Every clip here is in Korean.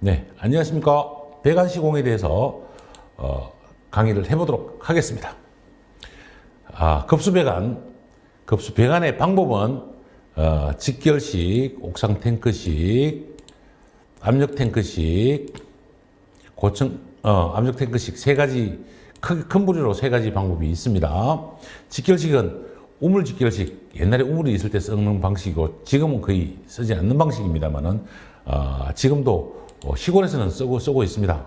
네, 안녕하십니까. 배관 시공에 대해서 어, 강의를 해보도록 하겠습니다. 아, 급수 배관, 급수 배관의 방법은 어, 직결식, 옥상 탱크식, 압력 탱크식, 고층 어, 압력 탱크식 세 가지 크게 큰 부류로 세 가지 방법이 있습니다. 직결식은 우물 직결식 옛날에 우물이 있을 때 쓰는 방식이고 지금은 거의 쓰지 않는 방식입니다만은 어, 지금도 어, 시골에서는 쓰고 쓰고 있습니다.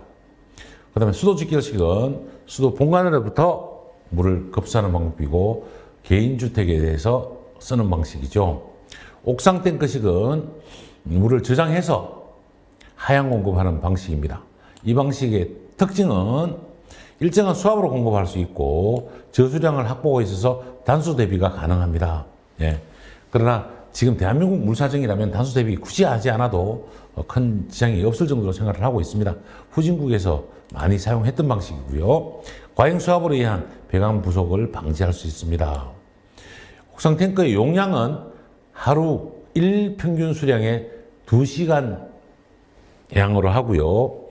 그 다음에 수도 직결식은 수도 본관으로부터 물을 급수하는 방법이고 개인 주택에 대해서 쓰는 방식이죠. 옥상 탱크식은 물을 저장해서 하향 공급하는 방식입니다. 이 방식의 특징은 일정한 수압으로 공급할 수 있고 저수량을 확보가 있어서 단수 대비가 가능합니다. 예. 그러나 지금 대한민국 물 사정이라면 단수 대비 굳이 하지 않아도 어, 큰 지장이 없을 정도로 생각을 하고 있습니다. 후진국에서 많이 사용했던 방식이고요. 과잉 수압으로 의한 배관 부속을 방지할 수 있습니다. 옥상 탱크의 용량은 하루 1평균 수량의 2시간 양으로 하고요.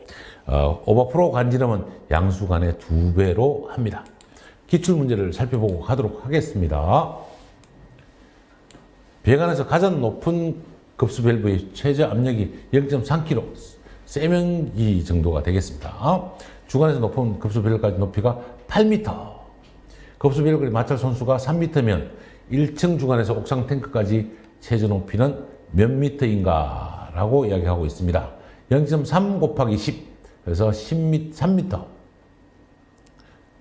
어, 오버프로 간지럼은 양수간의 두 배로 합니다. 기출 문제를 살펴보고 가도록 하겠습니다. 배관에서 가장 높은 급수 밸브의 최저 압력이 0.3kg, 세면기 정도가 되겠습니다. 주관에서 높은 급수 밸브까지 높이가 8m, 급수 밸브까지 마찰 손수가 3m면 1층 주관에서 옥상 탱크까지 최저 높이는 몇 미터인가 라고 이야기하고 있습니다. 0.3 곱하기 10, 그래서 10m, 3m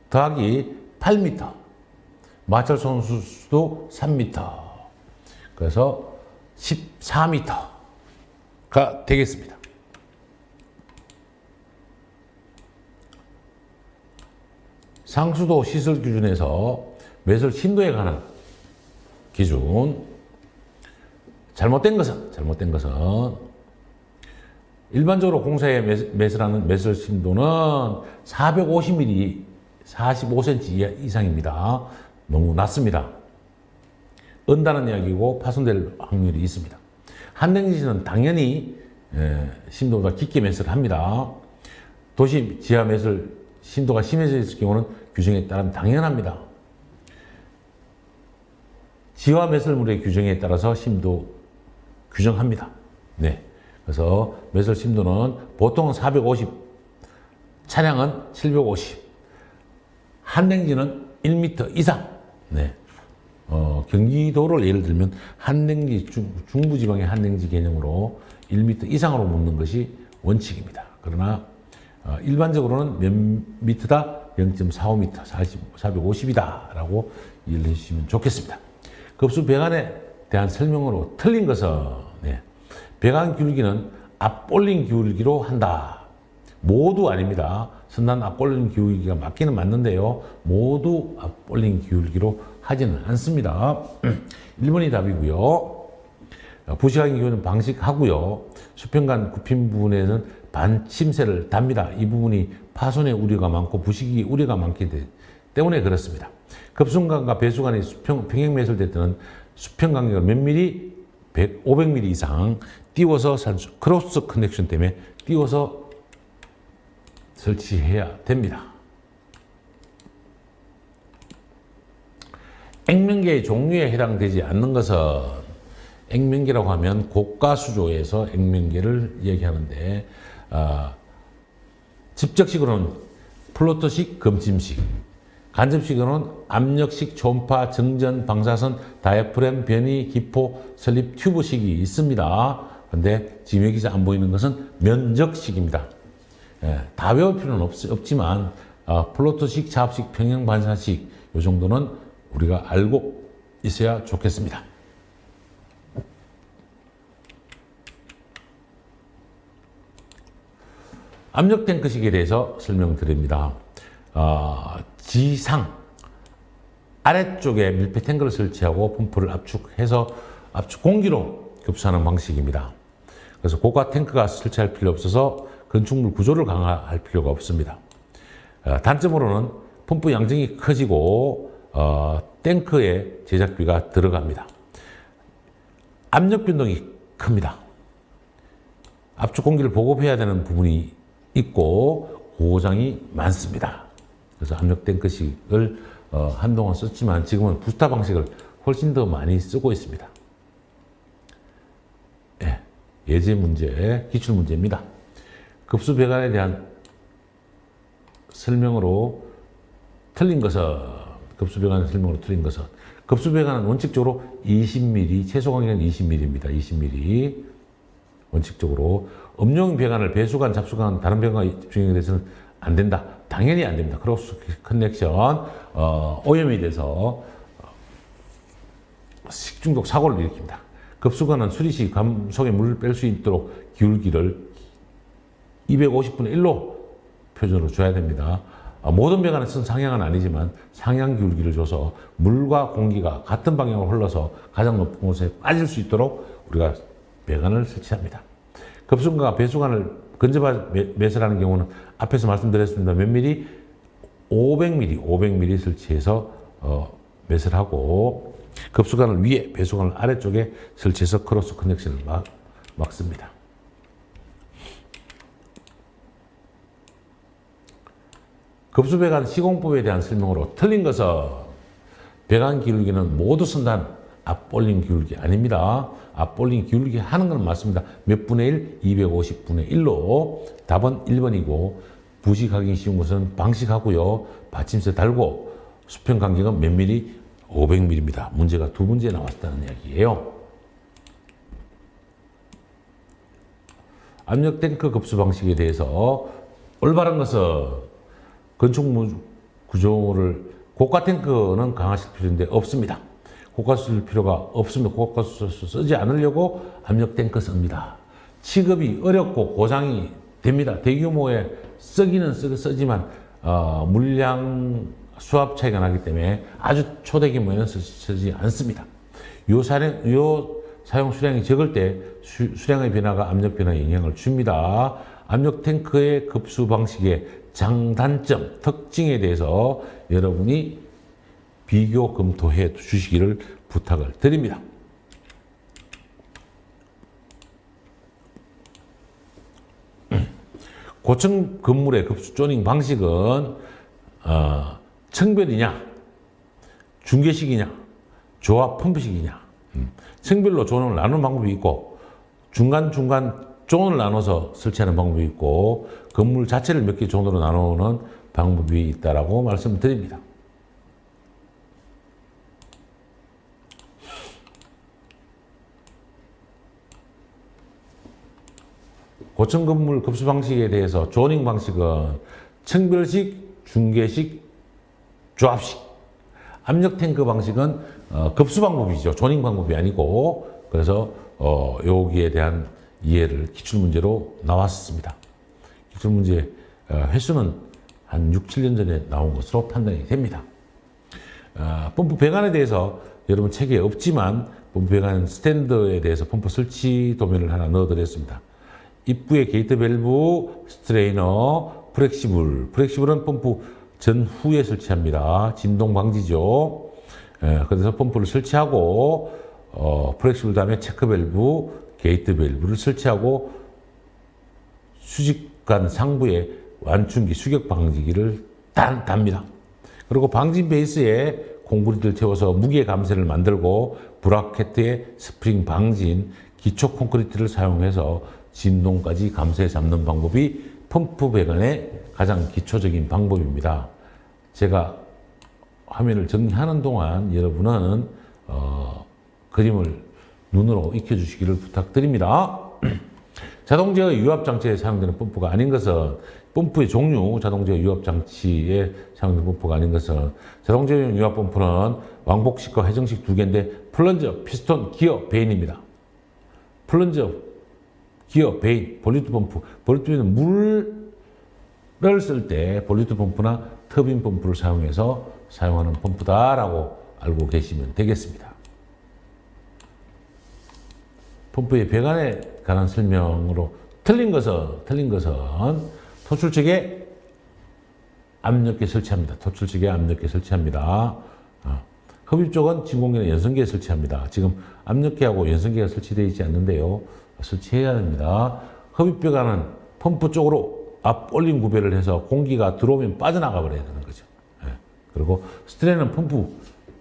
더하기 8m, 마찰 손수도 3m, 그래서 14m가 되겠습니다. 상수도 시설 기준에서 매설 심도에 관한 기준 잘못된 것은 잘못된 것은 일반적으로 공사에 매- 매설하는 매설 심도는 450mm 45cm 이상입니다. 너무 낮습니다. 은다는 이야기고 파손될 확률이 있습니다. 한냉지는 당연히 에, 심도보다 깊게 매설을 합니다. 도시 지하 매설 심도가 심해져 있을 경우는 규정에 따르면 당연합니다. 지하 매설물의 규정에 따라서 심도 규정합니다. 네. 그래서 매설 심도는 보통은 450, 차량은 750, 한냉지는 1m 이상. 네. 어, 경기도를 예를 들면 한냉지 중, 중부지방의 한냉지 개념으로 1m 이상으로 묻는 것이 원칙입니다. 그러나 어, 일반적으로는 몇 미터다? 0.45m, 40, 450이다라고 이해를 해주시면 좋겠습니다. 급수 배관에 대한 설명으로 틀린 것은 네. 배관 기울기는 앞볼링 기울기로 한다. 모두 아닙니다. 선단 앞볼링 기울기가 맞기는 맞는데요. 모두 앞볼링 기울기로 하지는 않습니다. 1번이 답이고요. 부시하기 기울는 방식하고요. 수평관 굽힌 부분에는 반침새를 답니다. 이 부분이 파손의 우려가 많고 부식이 우려가 많기 때문에 그렇습니다. 급순관과 배수관이 수평, 평행 매설될 때는 수평 간격을 몇 미리? 100, 500mm 이상 띄워서 산수, 크로스 커넥션 때문에 띄워서 설치해야 됩니다. 액면계의 종류에 해당되지 않는 것은 액면계라고 하면 고가 수조에서 액면계를 얘기하는데 어, 집적식으로는 플로터식, 검침식, 간접식으로는 압력식, 초음파, 정전, 방사선, 다이프램, 변이, 기포, 설립, 튜브식이 있습니다. 근데 지금 여기서 안 보이는 것은 면적식입니다. 예, 다 외울 필요는 없, 없지만 어, 플로터식, 차압식, 평형 반사식 이 정도는 우리가 알고 있어야 좋겠습니다. 압력 탱크식에 대해서 설명드립니다. 어, 지상 아래쪽에 밀폐 탱크를 설치하고 펌프를 압축해서 압축 공기로 급수하는 방식입니다. 그래서 고가 탱크가 설치할 필요 없어서 건축물 구조를 강화할 필요가 없습니다. 어, 단점으로는 펌프 양정이 커지고 어, 탱크의 제작비가 들어갑니다. 압력 변동이 큽니다. 압축 공기를 보급해야 되는 부분이 있고 고장이 많습니다. 그래서 압력 탱크식을 어, 한동안 썼지만 지금은 부스타 방식을 훨씬 더 많이 쓰고 있습니다. 예, 예제 문제, 기출 문제입니다. 급수 배관에 대한 설명으로 틀린 것은 급수 배관의 설명으로 틀린 것은 급수 배관은 원칙적으로 20mm 최소 간격은 20mm입니다. 20mm 원칙적으로 음용 배관을 배수관, 잡수관, 다른 배관 집중에 대해서는 안 된다. 당연히 안 됩니다. 크로스 커넥션 어, 오염이 돼서 식중독 사고를 일으킵니다. 급수관은 수리 시 감 속에 물을 뺄 수 있도록 기울기를 250분의 1로 표준으로 줘야 됩니다. 아, 모든 배관에 쓴 상향은 아니지만 상향 기울기를 줘서 물과 공기가 같은 방향으로 흘러서 가장 높은 곳에 빠질 수 있도록 우리가 배관을 설치합니다. 급수관과 배수관을 근접한 매- 매설하는 경우는 앞에서 말씀드렸습니다. 몇 미리? 500mm, 500mm 설치해서 어, 매설하고 급수관을 위에, 배수관을 아래쪽에 설치해서 크로스 커넥션을 막, 막습니다. 급수배관 시공법에 대한 설명으로 틀린 것은 배관 기울기는 모두 쓴다는 앞볼링 기울기 아닙니다. 앞볼링 기울기 하는 건 맞습니다. 몇 분의 1? 250분의 1로 답은 1번이고 부식하기 쉬운 것은 방식하고요. 받침대 달고 수평 간격은 몇 미리? 500mm입니다. 문제가 두 문제 나왔다는 이야기예요. 압력 탱크 급수 방식에 대해서 올바른 것은 건축 무- 구조를 고가 탱크는 강화시킬 필요인데 없습니다. 고가 쓸 필요가 없습니다. 고가 수 쓰지 않으려고 압력 탱크 씁니다. 취급이 어렵고 고장이 됩니다. 대규모의 쓰기는 쓰, 쓰지만 어, 물량 수압 차이가 나기 때문에 아주 초대규모에는 쓰, 쓰지 않습니다. 요 사용, 요 사용 수량이 적을 때 수, 수량의 변화가 압력 변화에 영향을 줍니다. 압력 탱크의 급수 방식의 장단점, 특징에 대해서 여러분이 비교 검토해 주시기를 부탁을 드립니다. 고층 건물의 급수 조닝 방식은 어, 청별이냐, 중계식이냐, 조합 펌프식이냐. 음, 층별로 존을 나누는 방법이 있고 중간중간 존을 나눠서 설치하는 방법이 있고 건물 자체를 몇 개 존으로 나누는 방법이 있다라고 말씀드립니다. 고층 건물 급수 방식에 대해서 조닝 방식은 층별식, 중계식, 조합식. 압력 탱크 방식은 어, 급수 방법이죠. 조닝 방법이 아니고 그래서 어, 여기에 대한 이해를 기출 문제로 나왔습니다. 기출 문제 어, 횟수는 한 6, 7년 전에 나온 것으로 판단이 됩니다. 어, 펌프 배관에 대해서 여러분 책에 없지만 펌프 배관 스탠드에 대해서 펌프 설치 도면을 하나 넣어드렸습니다. 입구에 게이트 밸브, 스트레이너, 프렉시블. 프렉시블은 펌프 전후에 설치합니다. 진동 방지죠. 예, 그래서 펌프를 설치하고 어, 프렉시블 다음에 체크 밸브, 게이트 밸브를 설치하고 수직관 상부에 완충기, 수격 방지기를 단, 답니다. 그리고 방진 베이스에 공구리를 채워서 무게 감쇄를 만들고 브라켓에 스프링 방진, 기초 콘크리트를 사용해서 진동까지 감쇄 잡는 방법이 펌프 배관의 가장 기초적인 방법입니다. 제가 화면을 정리하는 동안 여러분은 어, 그림을 눈으로 익혀주시기를 부탁드립니다. 자동제어 유압 장치에 사용되는 펌프가 아닌 것은 펌프의 종류, 자동제어 유압 장치에 사용되는 펌프가 아닌 것은 자동제어 유압 펌프는 왕복식과 회전식 두 개인데 플런저, 피스톤, 기어, 베인입니다. 플런저, 기어, 베인, 볼리트 펌프. 볼리트 펌프는 물을 쓸 때 볼리트 펌프나 터빈 펌프를 사용해서 사용하는 펌프다라고 알고 계시면 되겠습니다. 펌프의 배관에 관한 설명으로 틀린 것은 틀린 것은 토출 측에 압력계 설치합니다. 토출 측에 압력계 설치합니다. 어. 흡입 쪽은 진공기나 연선기에 설치합니다. 지금 압력계하고 연선기가 설치되어 있지 않는데요. 설치해야 됩니다. 흡입 배관은 펌프 쪽으로 앞 올림 구배를 해서 공기가 들어오면 빠져나가 버려야 되는 거죠. 예. 그리고 스트레는 펌프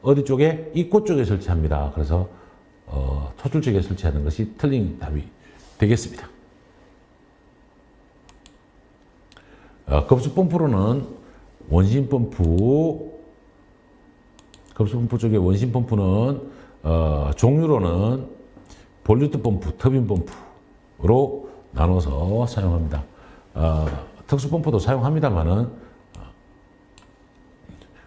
어디 쪽에 입구 쪽에 설치합니다. 그래서 어, 토출 쪽에 설치하는 것이 틀린 답이 되겠습니다. 어, 급수 펌프로는 원심 펌프, 급수 펌프 쪽에 원심 펌프는 어, 종류로는 볼류트 펌프, 터빈 펌프로 나눠서 사용합니다. 어, 특수 펌프도 사용합니다만은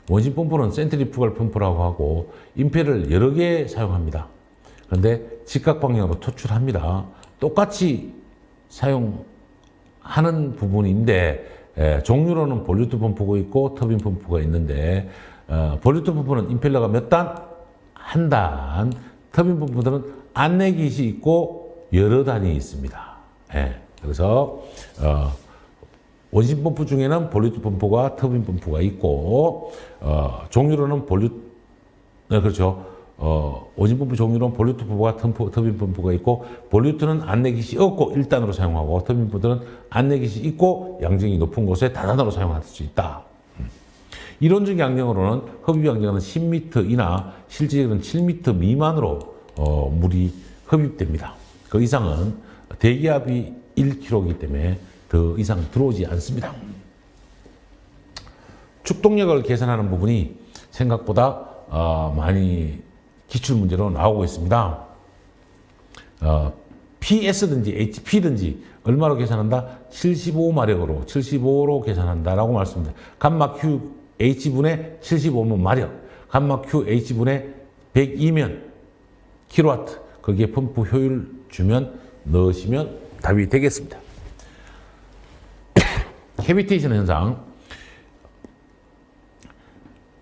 원심 펌프는 센트리프갈 펌프라고 하고 임페를 여러 개 사용합니다. 그런데 직각 방향으로 토출합니다. 똑같이 사용하는 부분인데 에, 종류로는 볼류트 펌프가 있고 터빈 펌프가 있는데 어, 볼류트 펌프는 임펠러가 몇 단? 한 단. 터빈 펌프들은 안내깃이 있고 여러 단이 있습니다. 예, 그래서 어, 원심 펌프 중에는 볼류트 펌프가 터빈 펌프가 있고 어, 종류로는 볼류 네, 그렇죠. 어, 원심 펌프 종류로는 볼류트 펌프가 텀프, 터빈 펌프가 있고 볼류트는 안내깃이 없고 1단으로 사용하고 터빈 펌프는 안내깃이 있고 양정이 높은 곳에 다단으로 사용할 수 있다. 음. 이론적 양정으로는 흡입 양정은 10m 이나 실제로는 7m 미만으로 어, 물이 흡입됩니다. 그 이상은 대기압이 1kg이기 때문에 더 이상 들어오지 않습니다. 축동력을 계산하는 부분이 생각보다 어, 많이 기출 문제로 나오고 있습니다. 어, PS든지 HP든지 얼마로 계산한다? 75마력으로 75로 계산한다라고 말씀드립니다. 감마 Q H분의 75면 마력, 감마 Q H분의 102면 킬로와트 거기에 펌프 효율 주면 넣으시면 답이 되겠습니다. 캐비테이션 현상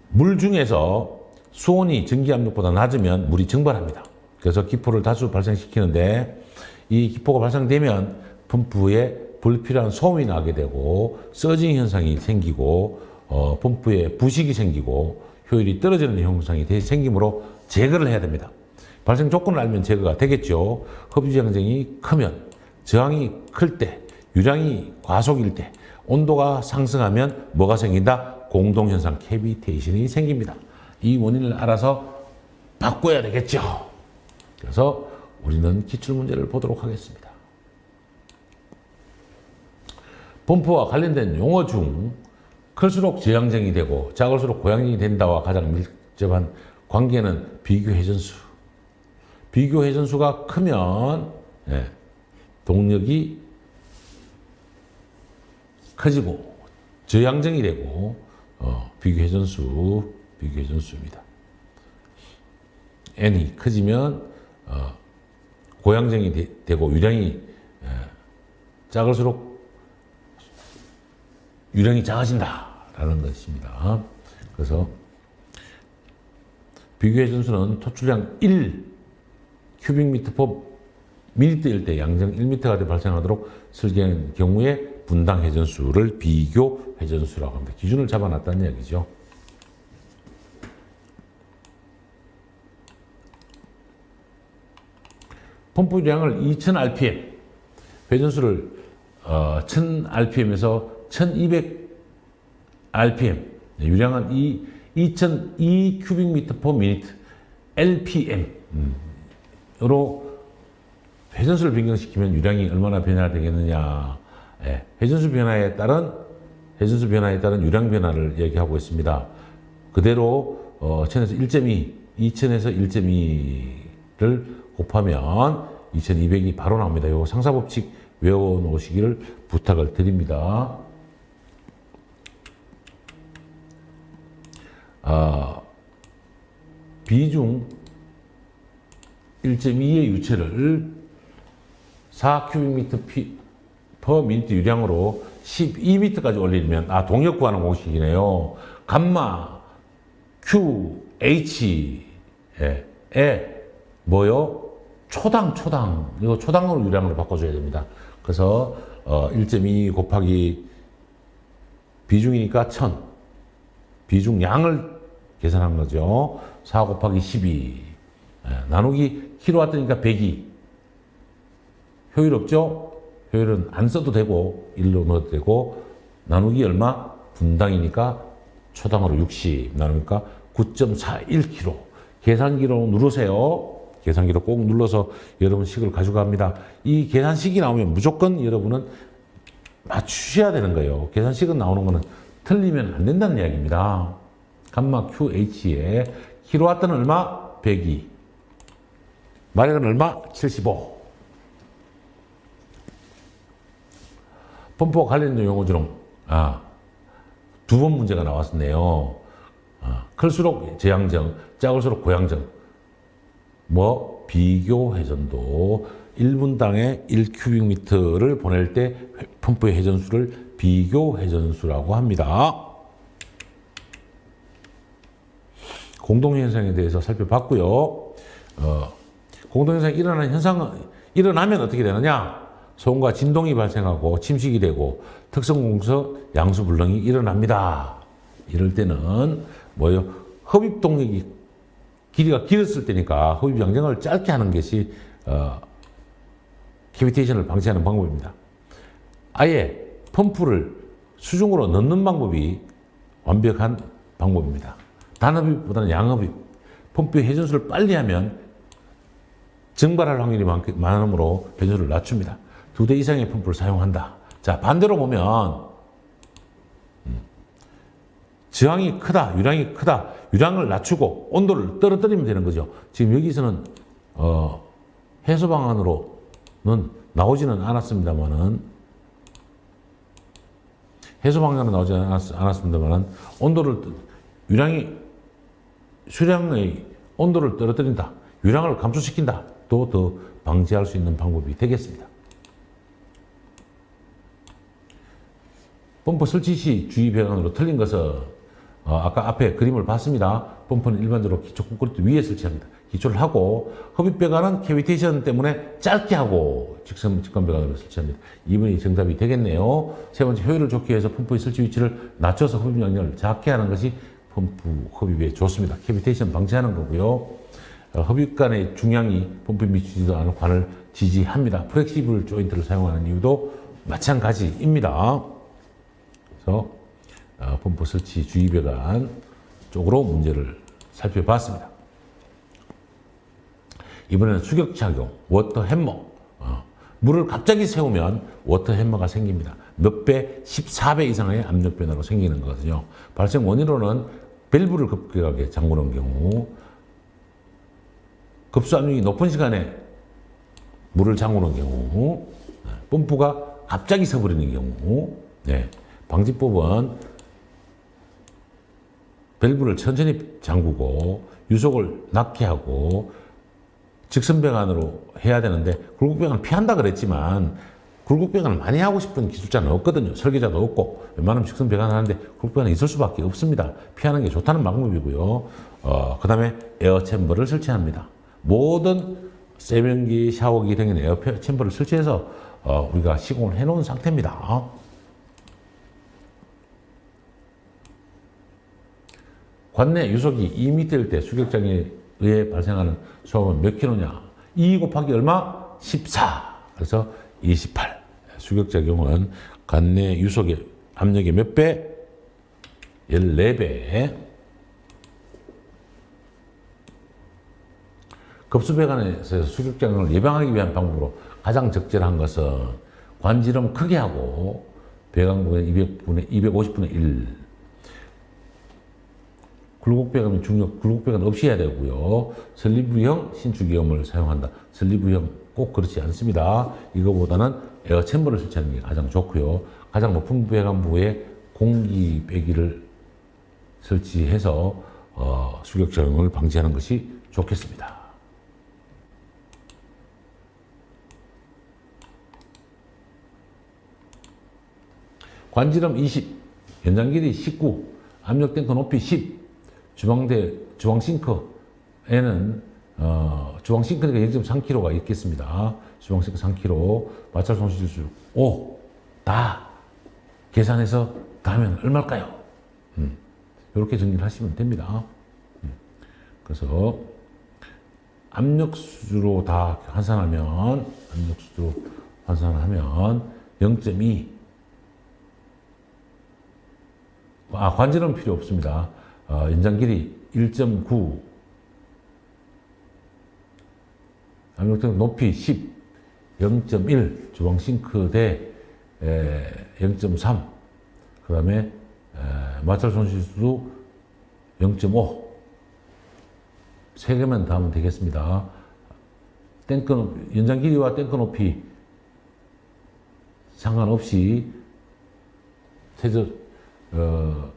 물 중에서 수온이 전기압력보다 낮으면 물이 증발합니다. 그래서 기포를 다수 발생시키는데 이 기포가 발생되면 펌프에 불필요한 소음이 나게 되고 서징 현상이 생기고 어, 펌프에 부식이 생기고 효율이 떨어지는 현상이 생기므로 제거를 해야 됩니다. 발생 조건을 알면 제거가 되겠죠. 흡입장정이 크면 저항이 클 때, 유량이 과속일 때, 온도가 상승하면 뭐가 생긴다? 공동현상 캐비테이션이 생깁니다. 이 원인을 알아서 바꿔야 되겠죠. 그래서 우리는 기출문제를 보도록 하겠습니다. 펌프와 관련된 용어 중 클수록 저항정이 되고 작을수록 고양정이 된다와 가장 밀접한 관계는 비교 회전수. 비교 회전수가 크면 예, 동력이 커지고 저항정이 되고 어, 비교 회전수 비교 회전수입니다. n이 커지면 어, 고양정이 되, 고 유량이 에, 작을수록 유량이 작아진다라는 것입니다. 그래서 비교 회전수는 토출량 1 큐빅미터 퍼 미리터일 때 양정 1미터가 발생하도록 설계한 경우에 분당 회전수를 비교 회전수라고 합니다. 기준을 잡아놨다는 얘기죠. 펌프량을 2000rpm, 회전수를 어, 1000rpm에서 1200rpm, 유량은 이2002 큐빅미터 퍼 미니트, LPM으로 회전수를 변경시키면 유량이 얼마나 변화되겠느냐. 예, 회전수 변화에 따른 회전수 변화에 따른 유량 변화를 얘기하고 있습니다. 그대로 어, 1000에서 1.2, 2000에서 1.2 를 곱하면 2200이 바로 나옵니다. 요 상사법칙 외워 놓으시기를 부탁을 드립니다. 아, 비중 1.2의 유체를 4큐빅미터 피, 퍼 미니트 유량으로 12미터까지 올리면 아 동력 구하는 공식이네요. 감마 Q H 에, 에 뭐요? 초당 초당 이거 초당으로 유량으로 바꿔줘야 됩니다. 그래서 어, 1.2 곱하기 비중이니까 1000 비중 양을 계산한 거죠. 4 곱하기 12 에, 나누기 킬로와트니까 102 효율 없죠? 효율은 안 써도 되고 1로 넣어도 되고 나누기 얼마? 분당이니까 초당으로 60 나누니까 9.41kg. 계산기로 누르세요. 계산기로 꼭 눌러서 여러분 식을 가져갑니다. 이 계산식이 나오면 무조건 여러분은 맞추셔야 되는 거예요. 계산식은 나오는 거는 틀리면 안 된다는 이야기입니다. 감마 QH에 킬로와트는 얼마? 102. 마력은 얼마? 75. 펌프와 관련된 용어 중, 아, 두 번 문제가 나왔었네요. 아, 클수록 제항정, 작을수록 고양정. 뭐, 비교 회전도 1분당에 1큐빅미터를 보낼 때 회- 펌프의 회전수를 비교 회전수라고 합니다. 공동현상에 대해서 살펴봤고요. 어, 공동현상이 일어나는 현상은 일어나면 어떻게 되느냐? 소음과 진동이 발생하고 침식이 되고 특성공서 양수 불능이 일어납니다. 이럴 때는 뭐요? 흡입 동력이 길이가 길었을 때니까 흡입 양정을 짧게 하는 것이 어, 캐비테이션을 방지하는 방법입니다. 아예 펌프를 수중으로 넣는 방법이 완벽한 방법입니다. 단흡입보다는 양흡입. 펌프의 회전수를 빨리 하면 증발할 확률이 많, 많으므로 회전수를 낮춥니다. 두 대 이상의 펌프를 사용한다. 자, 반대로 보면, 음, 저항이 크다, 유량이 크다, 유량을 낮추고 온도를 떨어뜨리면 되는 거죠. 지금 여기서는, 어, 해소 방안으로는 나오지는 않았습니다만은, 해소 방안으로 나오지 않았, 않았습니다만은, 온도를, 뜨- 유량이, 수량의 온도를 떨어뜨린다. 유량을 감소시킨다. 또 더 방지할 수 있는 방법이 되겠습니다. 펌프 설치 시 주의 배관으로 틀린 것은 어, 아까 앞에 그림을 봤습니다. 펌프는 일반적으로 기초 콘크리트 위에 설치합니다. 기초를 하고 흡입 배관은 캐비테이션 때문에 짧게 하고 직선 직관 배관으로 설치합니다. 2번이 정답이 되겠네요. 세 번째 효율을 좋게 해서 펌프의 설치 위치를 낮춰서 흡입 양력을 작게 하는 것이 펌프 흡입에 좋습니다. 캐비테이션 방지하는 거고요. 어, 흡입 간의 중량이 펌프에 미치지도 않은 관을 지지합니다. 플렉시블 조인트를 사용하는 이유도 마찬가지입니다. 그래서 어, 펌프 설치 주의 배관 쪽으로 문제를 살펴봤습니다. 이번에는 수격 작용, 워터 햄머. 어, 물을 갑자기 세우면 워터 햄머가 생깁니다. 몇 배, 14배 이상의 압력 변화로 생기는 거거든요. 발생 원인으로는 밸브를 급격하게 잠그는 경우, 급수 압력이 높은 시간에 물을 잠그는 경우, 네, 펌프가 갑자기 서버리는 경우, 네, 방지법은 밸브를 천천히 잠그고 유속을 낮게 하고 직선배관으로 해야 되는데 굴곡배관을 피한다 그랬지만 굴곡배관을 많이 하고 싶은 기술자는 없거든요. 설계자도 없고 웬만하면 직선배관 하는데 굴곡배관이 있을 수밖에 없습니다. 피하는 게 좋다는 방법이고요. 어, 그 다음에 에어 챔버를 설치합니다. 모든 세면기, 샤워기 등의 에어 챔버를 설치해서 어, 우리가 시공을 해놓은 상태입니다. 관내 유속이 2m일 때 수격장에 의해 발생하는 소음은 몇 킬로냐? 2 곱하기 얼마? 14. 그래서 28. 수격작용은 관내 유속의 압력의 몇 배? 14배. 급수배관에서 수격작용을 예방하기 위한 방법으로 가장 적절한 것은 관지름 크게 하고 200분의, 250분의 1 굴곡배관이 중요, 굴곡배관 없이 해야 되고요. 슬리브형 신축기염을 사용한다. 슬리브형 꼭 그렇지 않습니다. 이거보다는 에어 챔버를 설치하는 게 가장 좋고요. 가장 높은 배관부에 공기 배기를 설치해서 어, 수격 작용을 방지하는 것이 좋겠습니다. 관지름 20, 연장 길이 19, 압력 탱크 높이 10, 주방대 주방 싱크에는 어, 주방 싱크가 0.3kg가 있겠습니다. 주방 싱크 3kg, 마찰 손실 수 5, 다 계산해서 다 하면 얼마일까요? 음, 이렇게 정리를 하시면 됩니다. 음, 그래서 압력수로 다 환산하면 압력수로 환산하면 0.2. 아, 관절은 필요 없습니다. 어, 연장 길이 1.9. 압력등 높이 10. 0.1. 주방 싱크대 0.3. 그 다음에 마찰 손실수도 0.5. 세 개만 더 하면 되겠습니다. 탱크 연장 길이와 탱크 높이 상관없이 세저 어,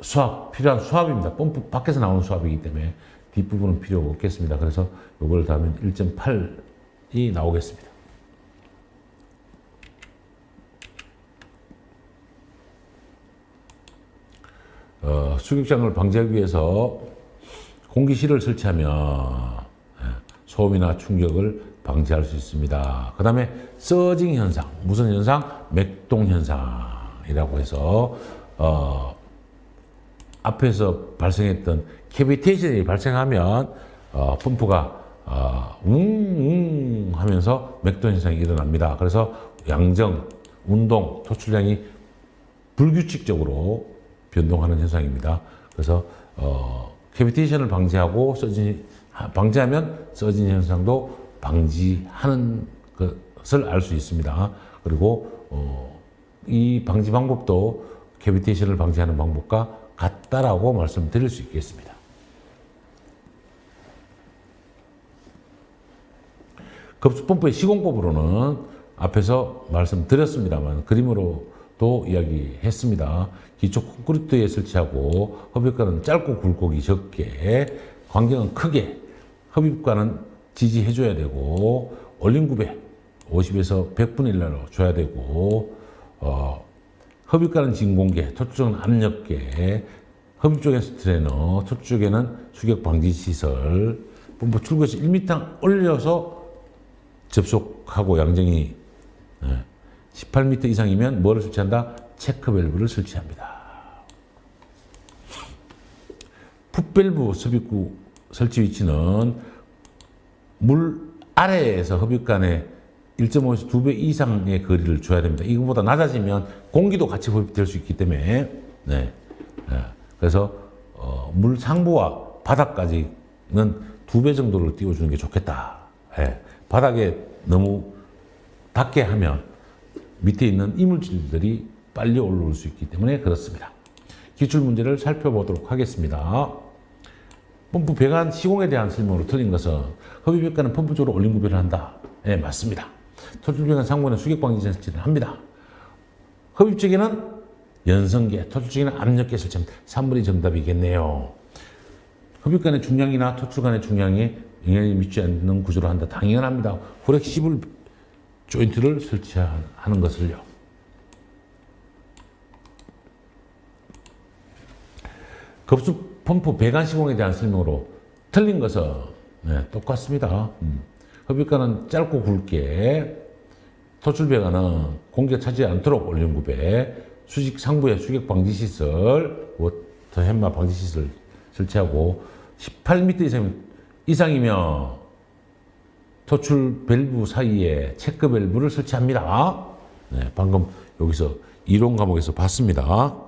수압 필요한 수압입니다. 펌프 밖에서 나오는 수압이기 때문에 뒷부분은 필요 없겠습니다. 그래서 이걸 더하면 1.8이 나오겠습니다. 어, 수격장을 방지하기 위해서 공기실을 설치하면 예, 소음이나 충격을 방지할 수 있습니다. 그 다음에 서징 현상, 무슨 현상? 맥동 현상이라고 해서 어, 앞에서 발생했던 캐비테이션이 발생하면 어, 펌프가 어, 웅웅 하면서 맥동 현상이 일어납니다. 그래서 양정, 운동, 토출량이 불규칙적으로 변동하는 현상입니다. 그래서 어, 캐비테이션을 방지하고 서진 방지하면 서진 현상도 방지하는 것을 알 수 있습니다. 그리고 어, 이 방지 방법도 캐비테이션을 방지하는 방법과 같다라고 말씀드릴 수 있겠습니다. 급수펌프의 시공법으로는 앞에서 말씀드렸습니다만 그림으로도 이야기했습니다. 기초 콘크리트에 설치하고 흡입관은 짧고 굵곡이 적게 관경은 크게 흡입관은 지지해줘야 되고 올림굽에 50에서 100분의 1로 줘야 되고 어, 흡입관은 진공계, 토 쪽은 압력계, 흡입 쪽에서 트레이너, 토 쪽에는 수격 방지 시설, 펌프 출구에서 1m 올려서 접속하고 양정이 18m 이상이면 뭐를 설치한다? 체크 밸브를 설치합니다. 풋밸브 섭입구 설치 위치는 물 아래에서 흡입관에 1.5에서 2배 이상의 거리를 줘야 됩니다. 이거보다 낮아지면 공기도 같이 흡입될 수 있기 때문에 네. 네. 그래서 어, 물 상부와 바닥까지는 두배 정도를 띄워주는 게 좋겠다. 예. 바닥에 너무 닿게 하면 밑에 있는 이물질들이 빨리 올라올 수 있기 때문에 그렇습니다. 기출 문제를 살펴보도록 하겠습니다. 펌프 배관 시공에 대한 설명으로 틀린 것은 흡입효과는 펌프 쪽으로 올림 구별을 한다. 네, 맞습니다. 토출배관 상부는 수격 방지 설치를 합니다. 흡입 쪽에는 연성계, 토출 쪽에는 압력계 설치합니다. 3번이 정답이겠네요. 흡입관의 중량이나 토출관의 중량에 영향이 미치지 않는 구조로 한다. 당연합니다. 후렉시블 조인트를 설치하는 것을요. 급수 펌프 배관 시공에 대한 설명으로 틀린 것은 네, 똑같습니다. 음. 흡입관은 짧고 굵게 토출 배관은 공기가 차지 않도록 올림 구배 수직 상부에 수격 방지 시설 워터 햄마 방지 시설 설치하고 18m 이상 이상이면 토출 밸브 사이에 체크 밸브를 설치합니다. 네, 방금 여기서 이론 과목에서 봤습니다.